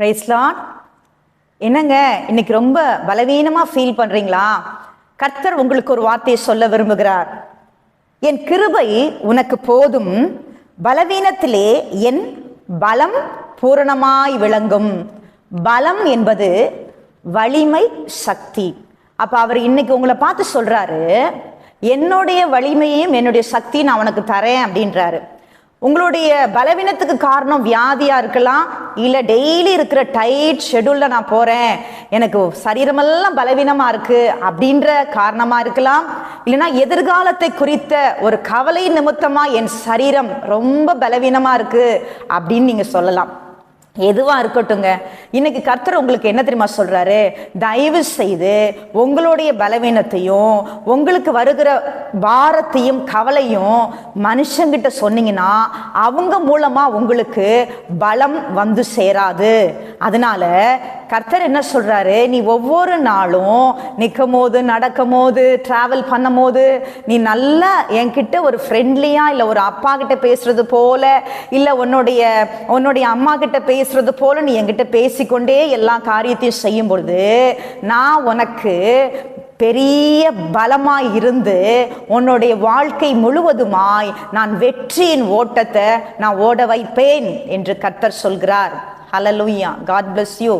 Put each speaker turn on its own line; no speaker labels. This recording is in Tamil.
பிரைஸ்லான் என்னங்க இன்னைக்கு ரொம்ப பலவீனமா ஃபீல் பண்றீங்களா? கர்த்தர் உங்களுக்கு ஒரு வார்த்தையை சொல்ல விரும்புகிறார். என் கிருபை உனக்கு போதும். பலவீனத்திலே என் பலம் பூரணமாய் விளங்கும். பலம் என்பது வலிமை சக்தி. அப்ப அவர் இன்னைக்கு உங்களை பார்த்து சொல்றாரு என்னுடைய வலிமையும் என்னுடைய சக்தியும் நான் உனக்கு தரேன் அப்படின்றாரு. உங்களுடைய பலவீனத்துக்கு காரணம் வியாதியாக இருக்கலாம் இல்லை டெய்லி இருக்கிற டைட் ஷெடியூலில் நான் போகிறேன் எனக்கு சரீரமெல்லாம் பலவீனமாக இருக்குது அப்படின்ற காரணமாக இருக்கலாம். இல்லைன்னா எதிர்காலத்தை குறித்த ஒரு கவலை நிமித்தமாக என் சரீரம் ரொம்ப பலவீனமாக இருக்குது அப்படின்னு நீங்கள் சொல்லலாம். எதுவாக இருக்கட்டுங்க இன்னைக்கு கர்த்தர் உங்களுக்கு என்ன தெரியுமா சொல்கிறாரு தயவு செய்து உங்களுடைய பலவீனத்தையும் உங்களுக்கு வருகிற பாரத்தையும் கவலையும் மனுஷங்கிட்ட சொன்னீங்கன்னா அவங்க மூலமா உங்களுக்கு பலம் வந்து சேராது. அதனால கர்த்தர் என்ன சொல்றாரு? நீ ஒவ்வொரு நாளும் நிற்கும் போது நடக்கும் போது டிராவல் பண்ணும் போது நீ நல்லா என்கிட்ட ஒரு ஃப்ரெண்ட்லியா இல்லை ஒரு அப்பா கிட்ட பேசுறது போல இல்லை உன்னுடைய உன்னுடைய அம்மா கிட்ட பேசுறது போல நீ என்கிட்ட பேசிக்கொண்டே எல்லா காரியத்தையும் செய்யும் பொழுது நான் உனக்கு பெரிய பலமாய் இருந்து உன்னுடைய வாழ்க்கை முழுவதுமாய் நான் வெற்றியின் ஓட்டத்தை நான் ஓட வைப்பேன் என்று கர்த்தர் சொல்கிறார். ஹalleluya காட் பிளஸ் யூ